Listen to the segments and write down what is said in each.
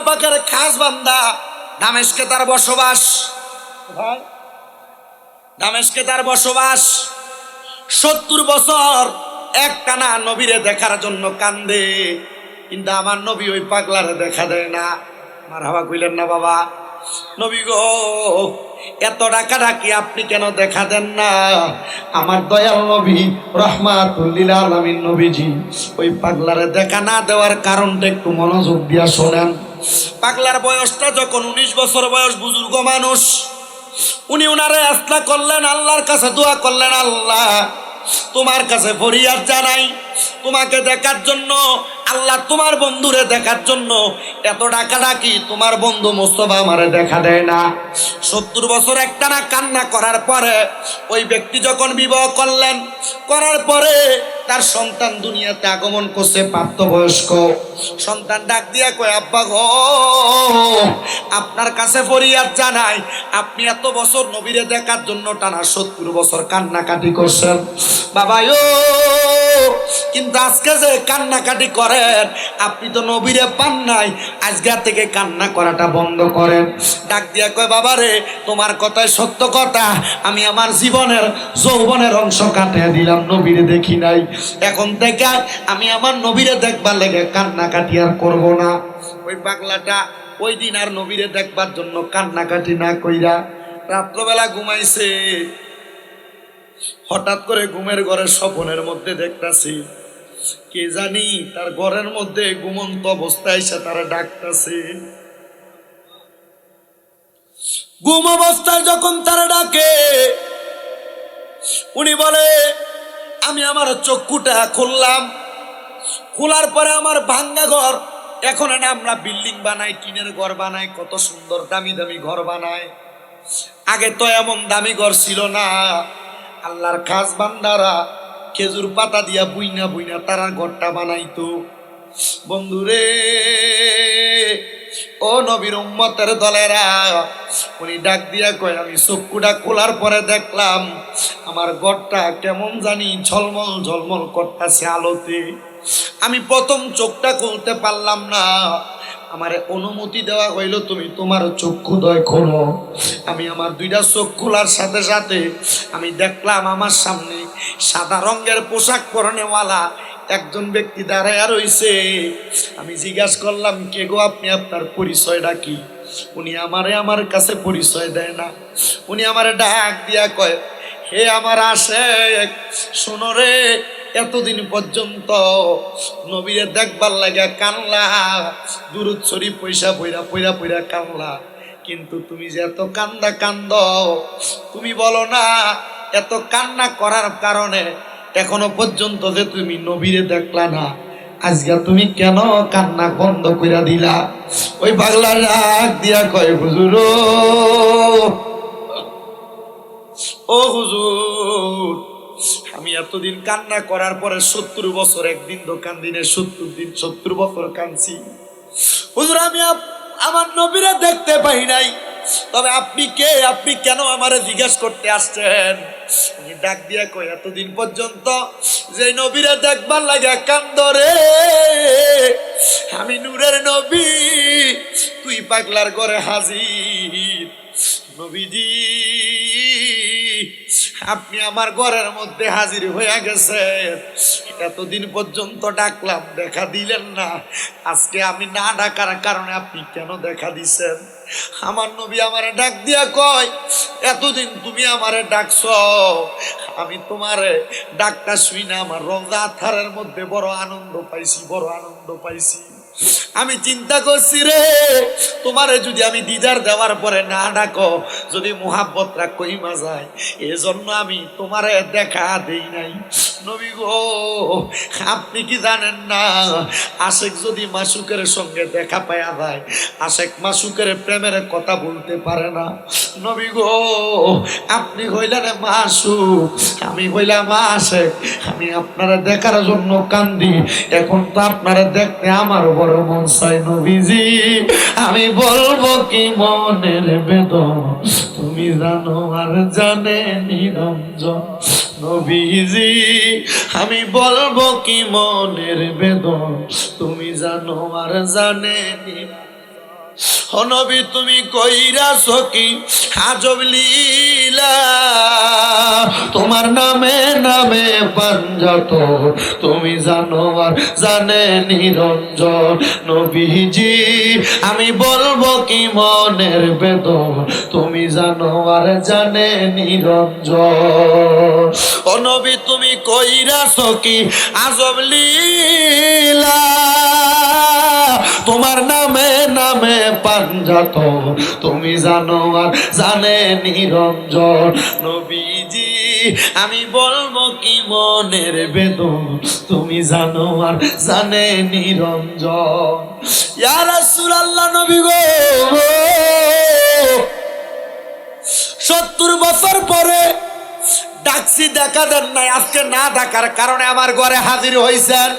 আল্লাহ পাকের খাস বান্দা দামেশকে তার বসবাস? দামেশকে তার বসবাস। সত্তর বছর এক টানা নবীরে দেখার জন্য কান্দে, কিন্তু আমার নবী ওই পাগলারে দেখা দেয় না। আমার হাবা কইলেন না বাবা। নবী গো, এত ডাকা ডাকি আপনি কেন দেখা দেন না? আমার দয়াল নবী রহমাতুল্লিল আলমিন নবীজি, ওই পাগলারে দেখা না দেওয়ার কারণটা একটু মনোযোগ দিয়া শোনেন। পাগলার বয়সটা যখন উনিশ বছর বয়স, বুজুর্গ মানুষ, উনি উনারে আস্তা করলেন, আল্লাহর কাছে দোয়া করলেন, আল্লাহ, তোমার কাছে ফরিয়াদ জানাই। তোমাকে দেখার জন্য, আল্লাহ তোমার বন্ধুরে দেখার জন্য। এত ডাকা ডাকি তোমার বন্ধু মোস্তফা আমারে দেখা দেয় না। সত্তর বছর একটা না কান্না করার পরে, ওই ব্যক্তি যখন বিবাহ করলেন, করার পরে তার সন্তান দুনিয়াতে আগমন করছে প্রাপ্তবয়স্ক। সন্তান ডাক দিয়া কয়, আব্বা গো, আপনার কাছে ফরিয়াদ জানাই, আপনি এত বছর নবীরে দেখার জন্য টানা সত্তর বছর কান্নাকাটি করছেন। বাবা ও কিন্তু আজকে যে কান্নাকাটি করেন, আপনি তো নবীরে পান নাই আজকের থেকে কান্না করাটা বন্ধ করেন। ডাক দিয়া কয়, বাবা রে, তোমার কথায় সত্য কথা। আমি আমার জীবনের যৌবনের অংশ কাটিয়ে দিলাম, নবীরে দেখি নাই। এখন থেকে আমি আমার নবীরে দেখবার লেগে কান্নাকাটি আর করব না। ওই পাগলাটা ওই দিন আর নবীরে দেখবার জন্য কান্নাকাটি না কইরা রাত্রবেলা ঘুমাইছে। হঠাৎ করে ঘুমের ঘরের স্বপনের মধ্যে দেখতাছি কে জানি, তার ঘরের মধ্যে ঘুমন্ত অবস্থায় সে তারা ডাকতাছে। ঘুম অবস্থায় যখন তারা ডাকে, উনি বলে, আমি আমার চক্ষুটা খুললাম। খোলার পরে আমার ভাঙ্গা ঘর। এখন আমরা বিল্ডিং বানাই, টিনের ঘর বানাই, কত সুন্দর দামি দামি ঘর বানাই। আগে তো এমন দামি ঘর ছিল না। আল্লাহর খাস বান্দারা খেজুর পাতা দিয়া বুইনা বুইনা তারা ঘরটা বানাইতো। বন্ধুরে, ও নবীর উম্মতের দলেরা, উনি ডাক দিয়া কয়, আমি চক্ষুটা খোলার পরে দেখলাম আমার ঘরটা কেমন জানি ঝলমল ঝলমল করতেছে আলোতে। আমি প্রথম চোখটা খুলতে পারলাম না। আমারে অনুমতি দেওয়া হইল, তুমি তোমার চক্ষু দয় খোলো। আমি আমার দুইটা চোখ খোলার সাথে সাথে আমি দেখলাম আমার সামনে সাদা রঙের পোশাক পরনেওয়ালা একজন ব্যক্তি দাঁড়ায় রইছে। আমি জিজ্ঞাসা করলাম, কে গো আপনি? আপনার পরিচয়টা কি? উনি আমারে আমার কাছে পরিচয় দেয় না। উনি আমারে ডাক দিয়া কয়, হে আমার আসে শোনো রে, এতদিন পর্যন্ত নবীরে দেখবার লাগা কানলা দূরত ছড়ি পয়সা পইরা পইরা পইরা কানলা। কিন্তু তুমি যে এত কান্দা কান্দ, তুমি বলো না এত কান্না করার কারণে এখনও পর্যন্ত যে তুমি নবীরে দেখলা না, আজকে তুমি কেন কান্না বন্ধ কইরা দিলা? ওই পাগলা রাগ দিয়া কয়, হুজুর ও হুজুর, আমি এতদিন কান্না করার পরে সত্তর বছর, একদিন দোকান দিনে সত্তর দিন, সত্তর বছর কানছি হুজুর, আমি আমার নবীরা দেখতে পাই নাই। তবে আপনি কে? আপনি কেন আমারে জিজ্ঞেস করতে আসছেন? ডাক দিয়া কই, এতদিন পর্যন্ত যে নবীরা দেখবার লাগে কান্দরে আমি নূরের নবী, তুই পাগলার ঘরে হাজির। নবীজি, আপনি আমার ঘরের মধ্যে হাজির হয়ে গেছেন। এতদিন পর্যন্ত ডাকলাম, দেখা দিলেন না। আজকে আমি না ডাকার কারণে আপনি কেন দেখা দিছেন? আমার নবী আমারে ডাক দিয়া কয়, এতদিন তুমি আমারে ডাকছ, আমি তোমারে ডাকটা শুই না, আমার রোজা থারের মধ্যে বড় আনন্দ পাইছি, বড় আনন্দ পাইছি। আমি চিন্তা করছি রে, তোমারে যদি আমি দিদার দেওয়ার পরে না ডাকো যদি মোহাব্বতরা কইমা যায়। এজন্য আমি তোমারে দেখা দেই নাই। নবী গো, আপনি কি জানেন না? আশেক যদি মাসুকের সঙ্গে দেখা পায়া যায়, আশেক মাসুকের প্রেমের কথা বলতে পারে না। নবী গো, আপনি হইলেন মাসুক, আমি হইলাম আশেক। আমি আপনারা দেখার জন্য কান্দি, এখন তো আপনারা দেখতে আমার বড় মন চাই নবীজি, আমি বলব কি মনের বেদন? তুমি জানো আর জানে নিরঞ্জন। নবীজি, আমি বলব কি মনের বেদন? তুমি জানো আর জানে নি ও নবী, তুমি কইরা সকি আজব লীলা। তোমার নামে নামে পাঞ্জাত। তুমি জানো আর জানে নিরঞ্জন নবীজি। আমি বলব কি মনের বেদন? তুমি জানো আর জানে নিরঞ্জন। ও নবী, তুমি কইরা সকি আজব লীলা। তোমার নামে নামে পাঞ্জাত। তুমি জানো আর জানে নিরঞ্জন। নবীজি, আমি বলব কি মনের বেদন? তুমি জানো আর জানে নিরঞ্জন। ইয়া রাসূলুল্লাহ নবী গো। সত্তর বছর পরে ডাকছি দেখা দেন নাই, আজকে না ডাকার কারণে আমার ঘরে হাজির হয়েছেন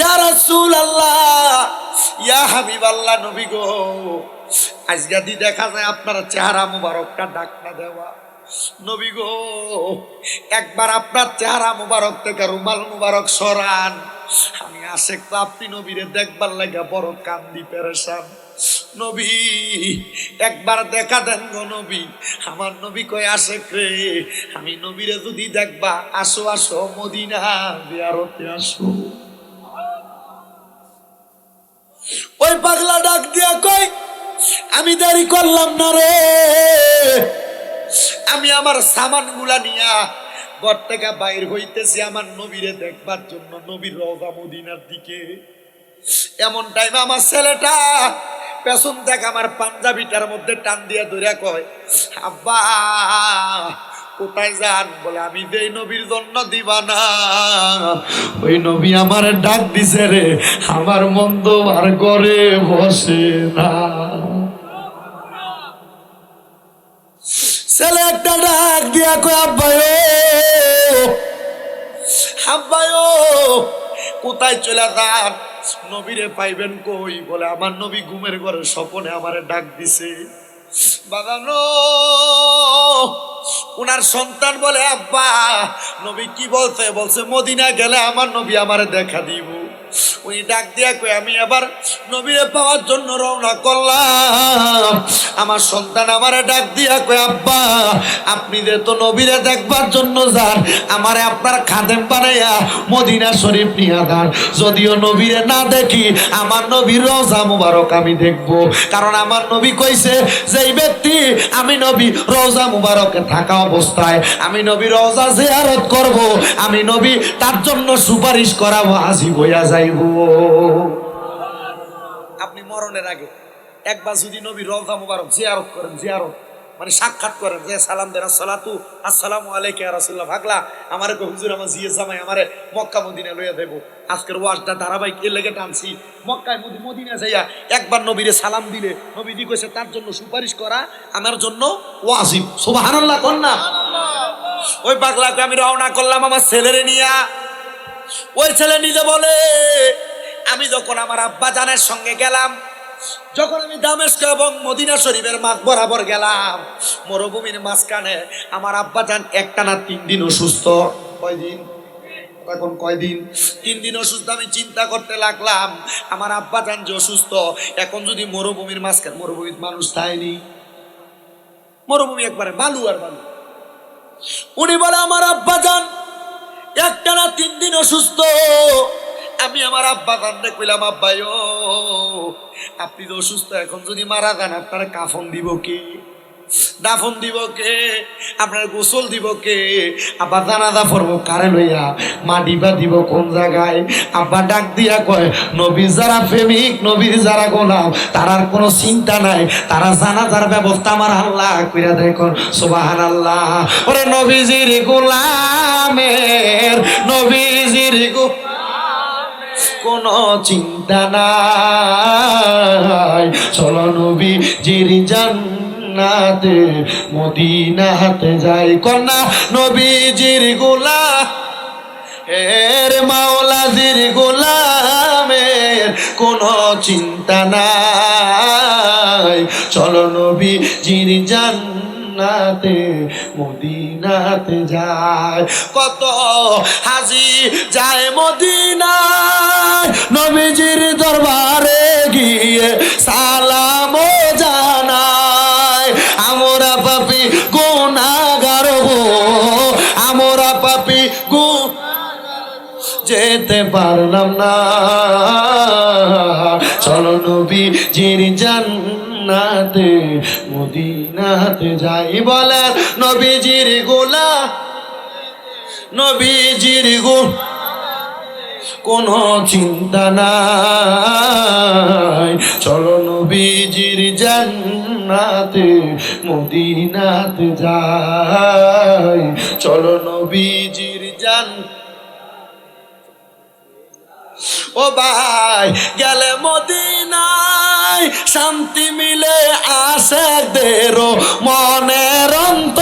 ইয়া রাসূল আল্লাহ ইয়া হাবিব আল্লাহ নবী গো আজকে দি দেখা যায় আপনার চেহারা মুবারকটা ডাক না দেওয়া। নবী গো, একবার আপনার চেহারা মুবারক থেকে রুমাল মুবারক সরান। আমি তো আপনি নবীরে দেখবার লাগা বড় কান্দি পেরেশান। নবী, একবার দেখা দেন গো নবী। আমার নবী কই আসে রে, আমি নবীরে যদি দেখবা, আসো আসো মদিনা বিয়ারতে আসো। ওই পাগলা ডাক দিয়া কই আমি দেরি করলাম না রে। আমি আমার সামানগুলা নিয়া ঘর থেকে বাইর হইতেছি আমার নবীরে দেখবার জন্য। নবীর রওজা মদিনার দিকে। এমন টাইমে আমার ছেলেটা পেছন থেকে আমার পাঞ্জাবিটার মধ্যে টান দিয়ে ধরে কয়, আব্বা কোথায় যান? বলে, আমি যে নবীর জন্য দিবা না ওই নবী আমার ডাক দিছে রে, আমার মন্দ আর করে বসে না। ছেলে একটা ডাক দিয়া কয়, আব্বায়ো আব্বায়ো, কোথায় চলে যান? নবীরে পাইবেন কই? বলে, আমার নবী ঘুমের ঘরে স্বপনে আমারে ডাক দিছে। বাগানো উনার সন্তান বলে, আব্বা, নবী কি বলছে? বলছে মদিনা গেলে আমার নবী আমারে দেখা দিব। উনি ডাক দিয়া কই আমি আবার নবীরে পাওয়ার জন্য রওনা করলাম। আমার সন্তান আমারে ডাক দিয়া কই আব্বা, আপনি যে তো নবীরে দেখবার জন্য যান, আমারে আপনার খাদেম বানাইয়া মদিনা শরীফ নিয়ে যান যদিও নবীরে না দেখি, আমার নবীর রোজা মুবারক আমি দেখব। কারণ আমার নবী কইছে যে এই ব্যক্তি, আমি নবী রোজা মুবারকে থাকা অবস্থায়, আমি নবী রোজা জিয়ারত করব, আমি নবী তার জন্য সুপারিশ করাবো আজি বইয়া আপনি মরণের আগে একবার যদি নবী রওজা মুবারক জিয়ারত করেন, জিয়ারত মানে সাক্ষাৎ করেন যে, সালাম দেন আসসালাতু আসসালামু আলাইকা রাসূলুল্লাহ, ভাগলা, আমারে কো হুজুর, আমার জিয়ে জামাই আমারে মক্কা মদিনা লইয়া দেব আজকের ওয়াজটা ধারাবাহিক এর লেগে টানছি। মক্কায় মদি মদিনা যাইয়া একবার নবীরে সালাম দিলে, নবীজি কইছে, তার জন্য সুপারিশ করা আমার জন্য ওয়াজিব। সুবহানাল্লাহ, কোন না? ওই পাগলাকে আমি রওনা করলাম আমার ছেলেরে নিয়া। ওই ছেলে নিজে বলে, আমি যখন আমার আব্বা জানের সঙ্গে গেলাম, যখন আমি দামেস্ক এবং মদিনা শরীফের মাঝ বরাবর গেলাম, মরুভূমির মাঝখানে আমার আব্বা জান একটানা তিন দিন অসুস্থ। কয়দিন এখন কয়দিন তিন দিন অসুস্থ, আমি চিন্তা করতে লাগলাম, আমার আব্বা জান যে অসুস্থ, এখন যদি মরুভূমির মাঝখানে, মরুভূমির মানুষ থায়নি মরুভূমি একবারে বালু আর বালু। উনি বলে, আমার আব্বা যান একটানা তিন দিন অসুস্থ। আমি আমার আব্বা কান্দে কইলাম আব্বাই আপনি তো অসুস্থ, এখন যদি মারা যান, আপনার কাফন দিব কি? দাফন দিব কে? আপনার গোসল দিব কে? আব্বা জানাজা পড়ব কারে লইয়া? মাটি বা দিব কোন জায়গায়? আব্বা ডাক দিয়া কয়, নবী যারা প্রেমিক নবীর যারা গোলাম, তারার কোনো চিন্তা নাই। তারা জানাজার ব্যবস্থা আমার আল্লাহ কইরা দেখুন সুবাহান আল্লাহ ওরে নবীজির গোলামের, নবীজির গো কোনো চিন্তা নাই। চলো নবী জির জান্নাতে, মদিনাতে যাই। কন্যা নবীজির গোলা এর মাওলাজির গোলামের কোনো চিন্তা নাই। চলো নবী জির জান্নাতে, মদিনাতে যায় কত হাজি যায় মদিনায়, নবীজির দরবারে গিয়ে সালাম আমরা পাপি গু। যেতে পারলাম না। চলো নবী জির জান্নাতে, মদিনাতে যাই বলেন নবীজির গোলা। নবীজির গো কোনো চিন্তা নাই। চলো নবীজির জান্নাতে, মদিনাতে যাই। চলো নবীজির জান ও ভাই, গেলে মদিনায় শান্তি মিলে আশেকদের মনের অন্তরায়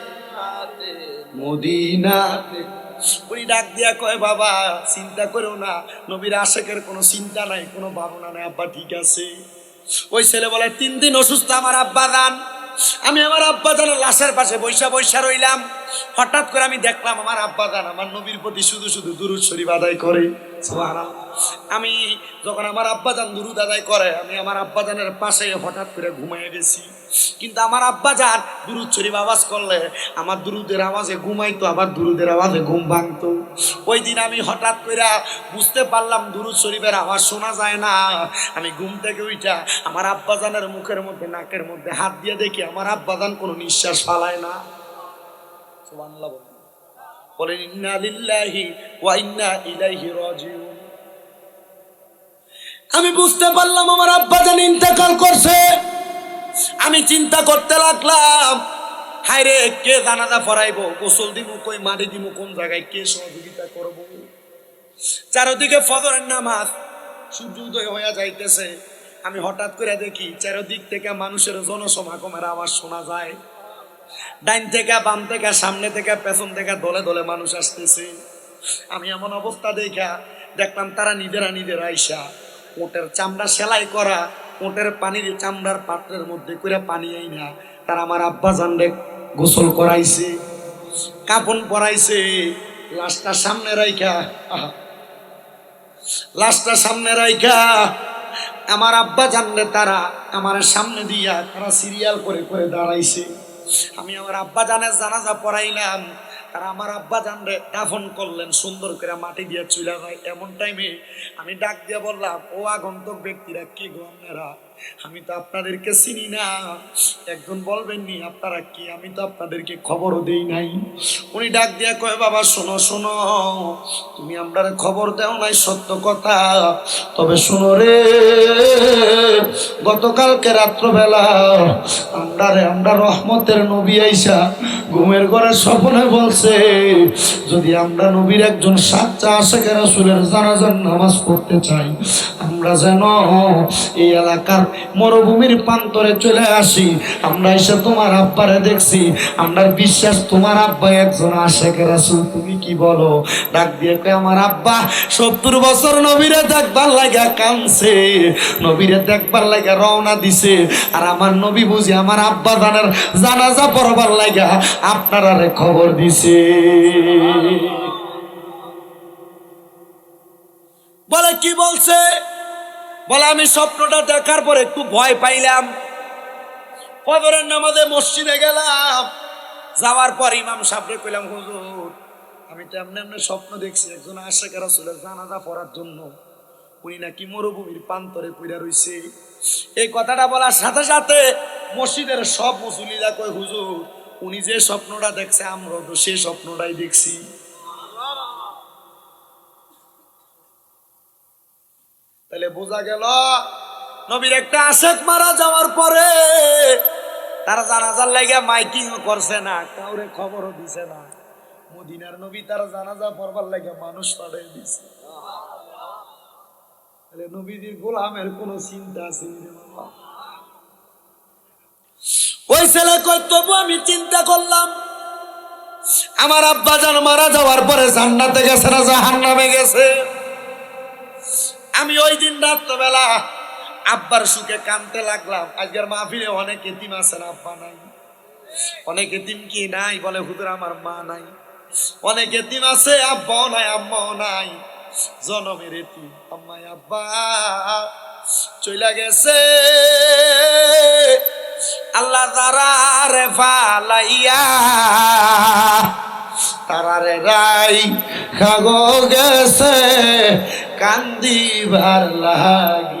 মদিনাতে। ওই ডাক দিয়া কয়, বাবা, চিন্তা করো না, নবীর আশেকের কোনো চিন্তা নাই, কোনো ভাবনা নাই। আব্বা, ঠিক আছে। ওই ছেলে বলে, তিন দিন অসুস্থ আমার আব্বা দান আমি আমার আব্বা জানের লাশের পাশে বৈশা বৈশা রইলাম। হঠাৎ করে আমি দেখলাম আমার আব্বা জান আমার নবীর প্রতি শুধু শুধু দুরুৎ শরীফ আদায় করে। আমি যখন আমার আব্বা জান দুরুদ আদায় করে, আমি আমার আব্বা জানের পাশে হঠাৎ করে ঘুমাইয়ে গেছি। কিন্তু আমার আব্বা যান দুরুদ শরীফ আওয়াজ করলে, আমার দুরুদের আওয়াজে ঘুমাইতো, আবার দুরুদের আওয়াজে ঘুম ভাঙতো। ওই দিন আমি হঠাৎ করে বুঝতে পারলাম, দুরুদ শরীফের আওয়াজ শোনা যায় না। আমি ঘুম থেকে উঠা আমার আব্বাজানের মুখের মধ্যে, নাকের মধ্যে হাত দিয়ে দেখি আমার আব্বাজান কোনো নিঃশ্বাস ফালায় না। সুবহানাল্লাহ বলেন। ইন্না লিল্লাহি ওয়া ইন্না ইলাইহি রাজিউন। আমি বুঝতে পারলাম আমার আব্বাজান ইন্তেকাল করছে। আমি চিন্তা করতে লাগলাম, হায় রে, কে জানাজা পড়াইবো গোসল দিব কই? মাটি দিব কোন জায়গায়? কে সহযোগিতা করব? চারদিকে ফজরের নামাজ সূর্য উদয় হয়ে যাইতেছে। আমি হঠাৎ করে দেখি, চারদিক থেকে মানুষের জনসমাগমের আওয়াজ শোনা যায়। ডাইন থেকে, বাম থেকে, সামনে থেকে, পেছন থেকে, দলে দলে মানুষ আসতেছে। আমি এমন অবস্থা দেখা, দেখলাম তারা নিজেরা নিজেরা আইসা ওটের চামড়া সেলাই করা, ওটের পানির চামড়ার পাত্রের মধ্যে করে পানি আই না তারা আমার আব্বা জানলে গোসল করাইছে কাপন পরাইছে, লাশটা সামনে রাইখা। লাশটা সামনে রাইখা। আমার আব্বা জানলে তারা আমার সামনে দিয়া তারা সিরিয়াল করে করে দাঁড়াইছে। আমি আমার আব্বা জানের জানাজা পড়াইলাম। তারা আমার আব্বা জানরে দাফন করলেন, সুন্দর করে মাটি দিয়ে চুলা হয় এমন টাইমে আমি ডাক দিয়ে বললাম, ও আগন্তক ব্যক্তিরা কি গো আপনারা? আমি তো আপনাদেরকে চিনি না। একজন বলবেন নি আপনারা কি? আমি তো আপনাদেরকে খবরও দেই নাই। উনি ডাক দিয়ে কয়, বাবা, শোনো শোনো, তুমি আমরা খবর দেও নাই, সত্য কথা। তবে শোনো রে, গতকালকে রাত্রবেলা আমরা রে আমরা রহমতের নবী আইসা ঘুমের ঘরে স্বপ্নে বলছে, যদি আমরা নবীর একজন সাচ্চা আশেখের রাসূলের জানাজার নামাজ পড়তে চাই, আমরা যেন এই এলাকার মরুভূমির প্রান্তরে চলে আসি। আমরা এসে তোমার আব্বারে দেখছি। আমরা বিশ্বাস তোমার আব্বা একজন আশেখের রাসূল। তুমি কি বলো? ডাক দিয়ে কয়, আমার আব্বা, সত্তর বছর নবীরে দেখবার লাগা কানছে নবীরে দেখবার লাগা রওনা দিছে। আর আমার নবী বুঝি আমার আব্বা জানার জানাজা পড়বার লাগা আপনারারে খবর দিছে। বলে কি বলছে? বলে, আমি স্বপ্নটা দেখার পর একটু ভয় পাইলাম। ফজরের নামাজে মসজিদে গেলাম। যাওয়ার পর ইমাম সাহেবরে কইলাম, হুজুর, আমি তো এমনি এমনি স্বপ্ন দেখছি, একজন আশেখ রাসূলের জানাজা পড়ার জন্য। উনি নাকি মরুভূমির প্রান্তরে পইরা রইছে। এই কথাটা বলার সাথে সাথে মসজিদের সব মুসলিরা কয়, হুজুর, উনি যে স্বপ্নটা দেখছে আমরা তো সেই স্বপ্নটাই দেখছি। তাহলে বোঝা গেল, নবীর একটা আশেক মারা যাওয়ার পরে তারা জানাজার লাগে মাইকিং করছে না, কাউরে খবরও দিছে না। মদিনার নবী তারা জানাজা পড়বার লাগে মানুষ পাঠিয়ে দিছে। তাহলে নবীজির গোলামের কোনো চিন্তা আছে ওই ছেলে কই তবু আমি চিন্তা করলাম, আমার আব্বা জান মারা যাওয়ার পরে জান্নাতে গেছে না জাহান নামে গেছে? আমি ওই দিন রাত্রবেলা আব্বার সুখে কানতে লাগলাম। আজকের মাহফিলে অনেক এতিম আছেন আব্বা নাই? অনেক এতিম কি নাই বলে, হুজুর, আমার মা নাই। অনেক এতিম আছে, আব্বাও নাই, আম্মাও নাই। জনমের এতিম। আম্মাই, আব্বা, চইলা গেছে। আল্লাহ তারা রে ফালাইয়া তারারে রাই খাগো গেছে কান্দিবার লাগিয়া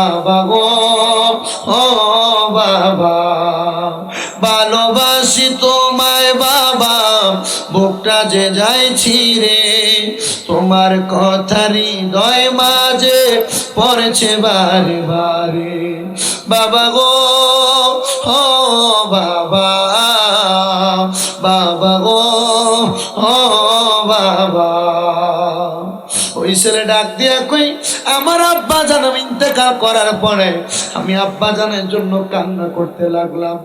বাবা গো, ও বাবা। ভালোবাসি তোমায় বাবা, বুকটা যে যাইছি রে তোমার কথারি দয় মাঝে পড়েছে বারে বারে। বাবা গো, ও বাবা। বাবা গো, ও বাবা। ওই ছেলে ডাক দিয়া কই আমার আব্বা জান ইন্তেকাল করার পরে আমি আব্বা জানের জন্য কান্না করতে লাগলাম।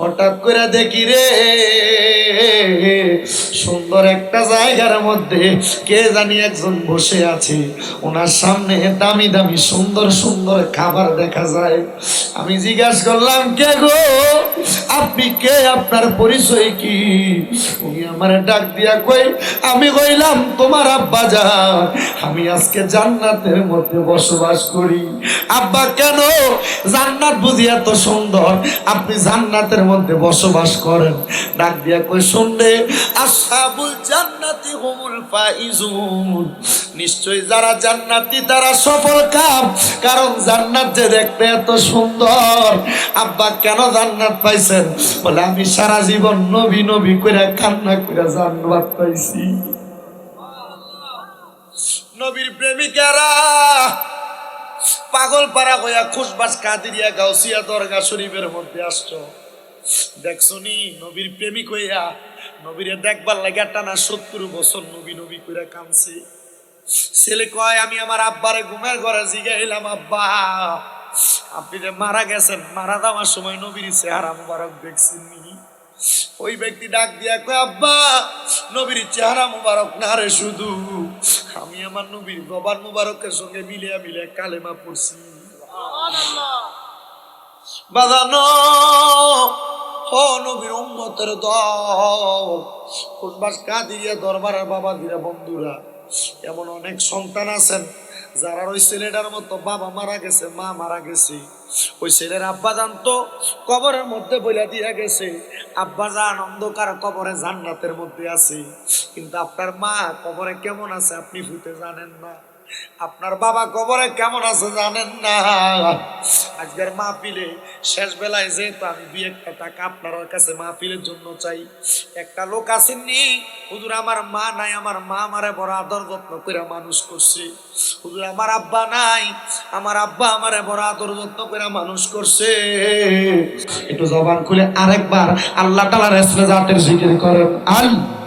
হঠাৎ করে দেখি রে, সুন্দর একটা জায়গার মধ্যে কে জানি একজন বসে আছে। ওনার সামনে দামি দামি সুন্দর সুন্দর খাবার দেখা যায়। আমি জিজ্ঞাসা করলাম, কে গো? আপনি কে? আপনার পরিচয় কি? উনি আমার ডাক দিয়া কই আমি কইলাম, তোমার আব্বা যান আমি আজকে জান্নাতের মধ্যে বসবাস করি। আব্বা, কেন? জান্নাত বুঝি এত সুন্দর। আপনি জান্নাতের মধ্যে বসবাস করেন। ডাক দিয়া কই শুনলে আসাবুল জান্নাতি হুমুল ফাইজুন। নিশ্চয়ই যারা জান্নাতি, তারা সফল কাম। কারণ জান্নাত যে দেখতে এত সুন্দর। আব্বা, কেন জান্নাত পাইছেন? বলে, আমি সারা জীবন নবী নবী করে কান্না করে জান্নাত পাইছি। নবীর প্রেমিকারা। পাগল পাড়া হইয়া খুশবাস কাদিরিয়া গাউসিয়া দরগা শরীফের মধ্যে আসছো। দেখছনি নবীর প্রেমিক হইয়া নবীরে দেখবার লাগা টানা সত্তর বছর নবী নবী করে কামছে ছেলে কয়, আমি আমার আব্বারে ঘুমের ঘরে জিগাইলাম আব্বা। আপনি যে মারা গেছেন, মারা যাওয়ার সময় নবীর চেহারা মুবারক দেখছেন ওই ব্যক্তি ডাক দিয়া কয়, আব্বা, নবীর চেহারা মুবারক না রে শুধু? আমি আমার নবীর বাবার মুবারকের সঙ্গে মিলে মিলে কালেমা পড়ছি। বাজানো, ও নবীর উম্মতের দল কাদিরিয়া দরবারের বাবা দিরা বন্ধুরা, এমন অনেক সন্তান আছেন। যারা ওই ছেলেটার মতো বাবা মারা গেছে, মা মারা গেছে, ওই ছেলের আব্বা জান তো কবরের মধ্যে বইলা দিয়া গেছে, আব্বা জান অন্ধকার কবরে জান্নাতের মধ্যে আছে, কিন্তু আপনার মা কবরে কেমন আছে আপনি ফুটে জানেন না। আপনার বাবা কবরে কেমন আছে জানেন না? আজকের মাহফিলে শেষ বেলায় যেহেতু আমি দুই একটা টাকা আপনার কাছে মাহফিলের জন্য চাই, একটা লোক আসেননি। হুজুর, আমার মা নাই, আমার মা আমারে বড় আদর যত্ন করে মানুষ করছে। হুজুর, আমার আব্বা নাই, আমার আব্বা আমারে বড় আদর যত্ন করে মানুষ করছে। একটু জবান খুলে আরেকবার আল্লাহ তালার এসমে জাতের জিকির করেন। আল্লাহ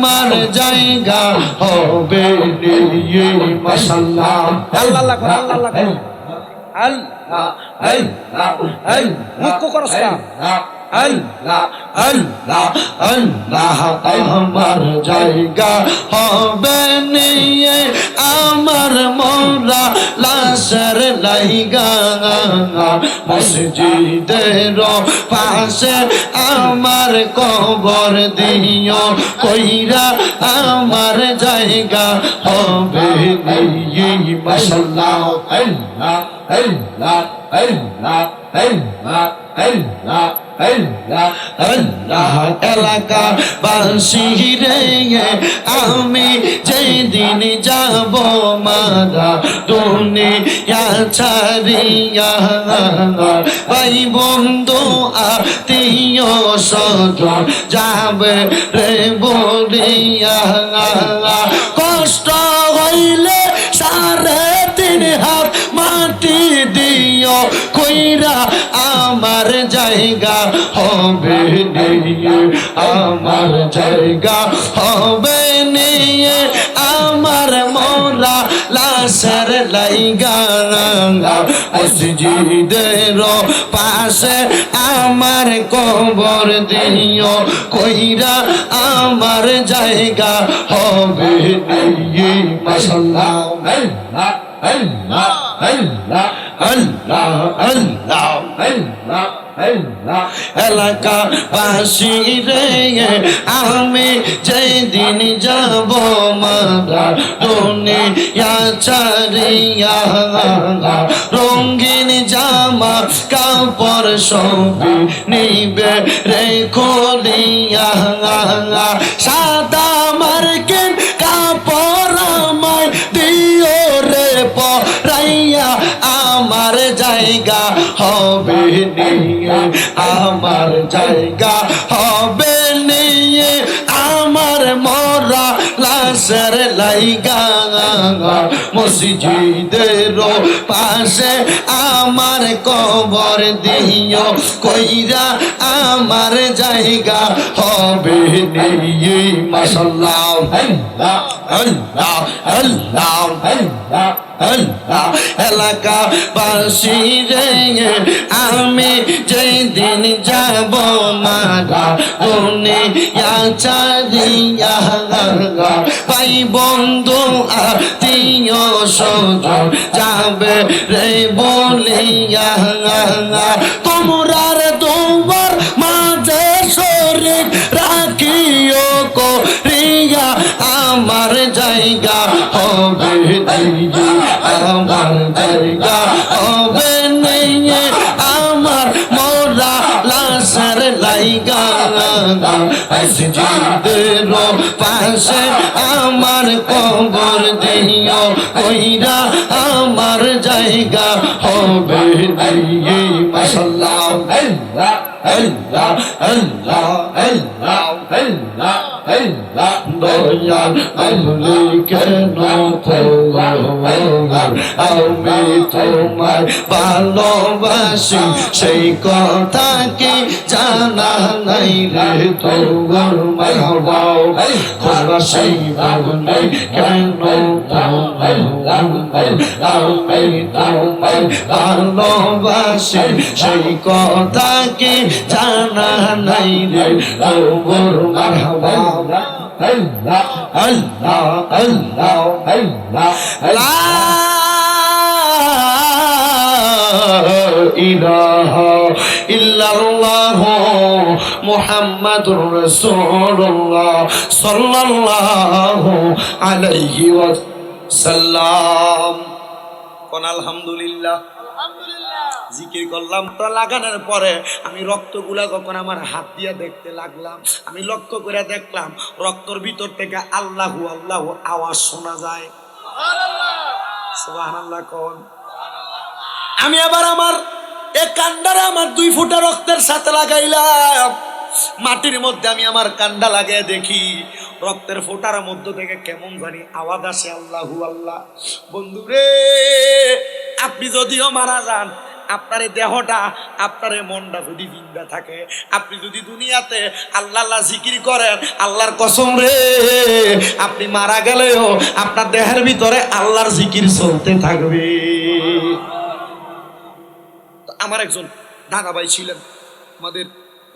আমার জায়গা হবে মশাল্লাহ। আল্লাহ হ্যাঁ। হ্যাঁ। আল্লাহ আমার জায়গা হবে নিয়ে আমার মোরা লাশ লাইগা মসজিদের পাশে আমার কবর দিও, কইরা আমার জায়গা হবে আল্লাহ আল্লাহ আল্লাহ আল্লাহ আল্লাহ আল্লাহ। এলাকা বাসি রে আমি যেদিন যাব মারা দুনিয়া ছাড়িয়া ভাই বন্ধু আত্মীয় স্বজন যাবে রে বলিয়া কষ্ট হইলে সাড়ে তিন হাত মাটি দিও কইরা আমার জায়গা হবে নিয়ে, আমার জায়গা হবে নিয়ে, আমার মোরা লাশের লাইগা মসজিদের পাশে আমার কবর দিও, কইরা আমার জায়গা হবে নিয়ে মাসাল্লাহ আল্লাহ আল্লাহ আল্লাহ আল্লাহ আল্লাহ আল্লাহ এলাকা বাসি রে আমি যেদিন যাব মারা দুনিয়া ছাড়িয়া রঙিন জামা কাপড় সবই নিবে রে খোলিয়া জায়গা হবে নিয়ে, আমার জায়গা হবে নিয়ে, আমার মরা লাশের লাইগা, মসজিদের পাশে আমার কবর দিও, কইরা আমার জায়গা হবে নিয়ে মাসাল্লাহ আল্লাহ আল্লাহ আল্লাহ। এলাকা বাসি রে, আমি যেদিন যাব মারা দুনিয়া চারিয়া পাই বন্ধু আত্মীয় স্বজন যাবে রে বলিয়া তোমরার তোমার মাঝে শরীর রাখিও করিয়া, আমার জায়গা হবে নিয়ে জায়গা হবে নিয়ে আমার মোরা লাশের লাইগা মসজিদের পাশে আমার কবর দিও, কইরা আমার জায়গা হবে নিয়ে মাশাল্লাহ। আল্লাহ আল্লাহ আল্লাহ আল্লাহ আল্লাহ আল্লাহ দয়াল আল্লি কেন আমি তোমায় ভালোবাসি সেই কথা কি জানা নাই রে তোর মাহবাও খোলা সেই ভাবনে কেন আমি তোমায় ভালোবাসি সেই কথা কি জানা নাই রে। তোর মাহবাও আল্লাহ আল্লাহ আল্লাহ আল্লাহ লা ইলাহা ইল্লাল্লাহ মুহাম্মাদুর রাসূলুল্লাহ সাল্লাল্লাহু আলাইহি ওয়াসাল্লাম। কোন আলহামদুলিল্লাহ। জিকির করলাম তো লাগানোর পরে আমি রক্তগুলা যখন আমার হাত দিয়ে দেখতে লাগলাম, আমি লক্ষ্য করে দেখলাম, রক্তর ভিতর থেকে আল্লাহু আল্লাহু আওয়াজ শোনা যায়। আমি আবার আমার এ কান্ডারে আমার দুই ফুটা রক্তের সাথে লাগাইলাম। মাটির মধ্যে আমি আমার কান্ডা লাগিয়ে দেখি, রক্তের ফোটার মধ্য থেকে কেমন জানি আওয়াজ আসে আল্লাহু আল্লাহ। বন্ধুরে, আপনি যদিও মারা যান আপনার দেহটা, আপনার মনটা যদি জিন্দা থাকে, আপনি যদি দুনিয়াতে আল্লাহ আল্লাহ জিকির করেন, আল্লাহর কসম রে, আপনি মারা গেলেও আপনার দেহের ভিতরে আল্লাহর জিকির চলতে থাকবে। আমার একজন দাদা ভাই ছিলেন, আমাদের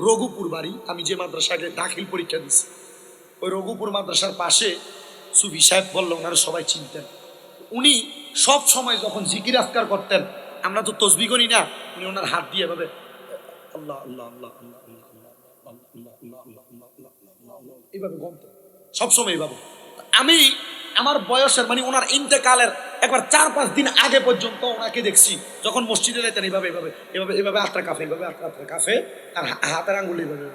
রঘুপুর বাড়ি, আমি যে মাদ্রাসাকে দাখিল পরীক্ষা দিছি। ওই রঘুপুর মাদ্রাসার পাশে সুফি সাহেব বলল ওনারা সবাই চিনতেন। উনি সব সময় যখন জিকির আজকার করতেন আমরা তো তসবি করি না উনি ওনার হাত দিয়ে ভাবে আল্লাহ আল্লাহ আল্লাহ আল্লাহ এইভাবে গন্ত সবসময় এইভাবে আমি আমার বয়সের মানে ওনার ইন্তেকালের একবার চার পাঁচ দিন আগে পর্যন্ত ওনাকে দেখছি যখন মসজিদে যেতেন এইভাবে এইভাবে এভাবে এভাবে আটটা কাফে এইভাবে আটটা আটটা কাফে আর হাতের আঙুল এইভাবে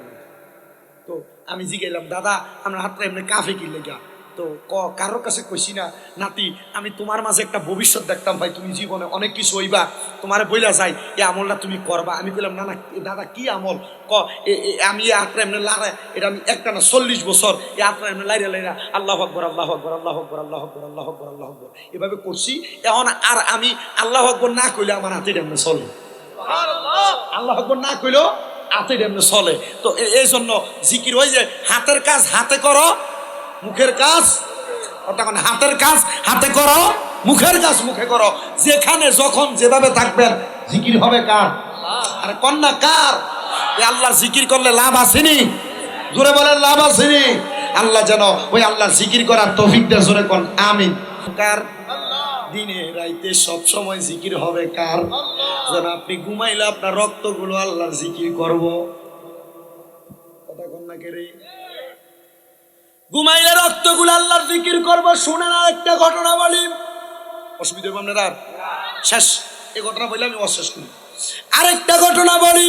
তো আমি জিগাইলাম দাদা আমরা হাতটা এমনি কাফে কিনলে গা তো ক কারোর কাছে কইছি না নাতি আমি তোমার মাঝে একটা ভবিষ্যৎ দেখতাম ভাই তুমি জীবনে অনেক কিছু হইবা তোমার বইলা যাই এই আমলটা তুমি করবা। আমি কইলাম না না দাদা কি আমল? ক আমি এই এমনি লাড়া এটা আমি একটা না চল্লিশ বছর এই হাতটা এমনি লাইরা লাইরা আল্লাহ আকবর আল্লাহ আকবর আল্লাহ আকবর আল্লাহ আকবর আল্লাহ আকবর আল্লাহ আকবর। এভাবে করছি এখন আর আমি আল্লাহ আকবর না কইলে আমার হাতে এমনি চলে। আল্লাহ আকবর না কইলেও হাতের এমনি চলে। তো এই জন্য জিকির ওই যে হাতের কাজ হাতে করো মুখের কাজ তখন হাতের কাজ, হাতে করো, মুখের কাজ মুখে করো। যেখানে যখন যেভাবে থাকবেন, জিকির হবে কার? আর কন্যা কার? এ আল্লাহর জিকির করলে লাভ আসেনি। জোরে বলেন, লাভ আসেনি। আল্লাহ যেন ওই আল্লাহ জিকির করার তৌফিক দেয় জোরে কোন, আমিন। কার? দিনে রাইতে সব সময় জিকির হবে কার? যেন আপনি ঘুমাইলে আপনার রক্তগুলো আল্লাহর জিকির করব। কথা কন না কে রে? ঘুমাইলে রক্তগুলো আল্লাহর জিকির করব শুনেন আর একটা ঘটনা বলি। অসুবিধা হবে আপনার শেষ। এই ঘটনা বললে আমি অশেষ করি। আরেকটা ঘটনা বলি।